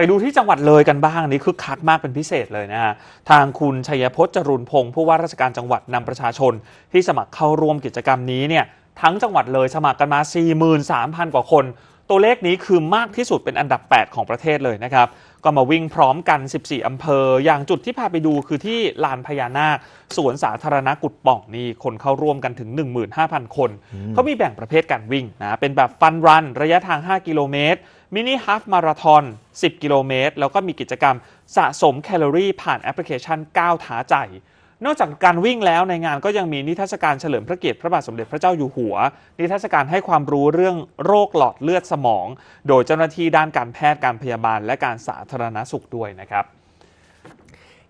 ไปดูที่จังหวัดเลยกันบ้างอันนี้คึกคักมากเป็นพิเศษเลยนะฮะทางคุณชัยพจน์จรุนพงศ์ผู้ว่าราชการจังหวัดนำประชาชน ที่สมัครเข้าร่วมกิจกรรมนี้เนี่ยทั้งจังหวัดเลยสมัครกันมา 43,000 กว่าคน ตัวเลขนี้คือมากที่สุดเป็นอันดับ 8 ของประเทศเลยนะครับ ก็มาวิ่งพร้อมกัน 14 อำเภอ อย่างจุดที่พาไปดูคือที่ลานพญานาคสวนสาธารณะกุดป่องนี่คนเข้าร่วมกันถึง 15,000 คน เขามีแบ่งประเภทการวิ่งนะเป็นแบบฟันรัน ระยะทาง 5 กิโลเมตร มินิฮาฟมาราทอน 10 กิโลเมตร แล้วก็มีกิจกรรมสะสมแคลอรี่ผ่านแอปพลิเคชันก้าวท้าใจ นอกจากการวิ่งแล้วในงานก็ยังมีนิทรรศการเฉลิมพระเกียรติพระบาทสมเด็จพระเจ้าอยู่หัว นิทรรศการให้ความรู้เรื่องโรคหลอดเลือดสมอง โดยเจ้าหน้าที่ด้านการแพทย์การพยาบาลและการสาธารณสุขด้วยนะครับ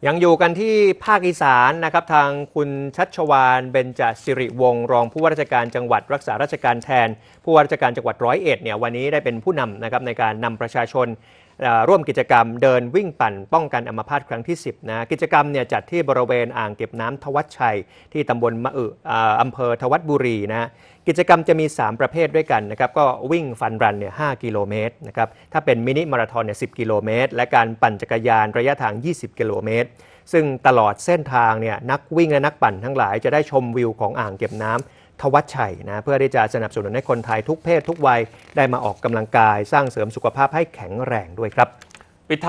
ยังอยู่กันที่ภาคอีสานนะครับทางคุณชัชวานเบญจสิริวงศ์รองผู้ว่าราชการจังหวัดรักษาราชการแทน ผู้ว่าราชการจังหวัดร้อยเอ็ดเนี่ยวันนี้ได้เป็นผู้นำนะครับในการนำประชาชน ร่วมกิจกรรมเดินวิ่งปั่นป้องกันอัมพาตครั้งที่ 10 นะ กิจกรรมเนี่ยจัดที่บริเวณอ่างเก็บน้ำทวัชชัย ที่ตำบลมะอึอ่าเภอทวัดบุรีนะกิจกรรมจะมี 3 ประเภทด้วยกันนะครับก็วิ่งฟันรันเนี่ย5กิโลเมตรนะครับถ้าเป็นมินิมาราธอนเนี่ย10กิโลเมตร และการปั่นจักรยานระยะทาง 20 กิโลเมตร ซึ่งตลอดเส้นทางเนี่ยนักวิ่งและนักปั่นทั้งหลายจะได้ชมวิวของอ่างเก็บน้ำ ทวัชชัยนะเพื่อที่จะสนับสนุนให้คนไทยทุกเพศทุกวัยได้มาออกกำลังกาย สร้างเสริมสุขภาพให้แข็งแรงด้วยครับปิดท้าย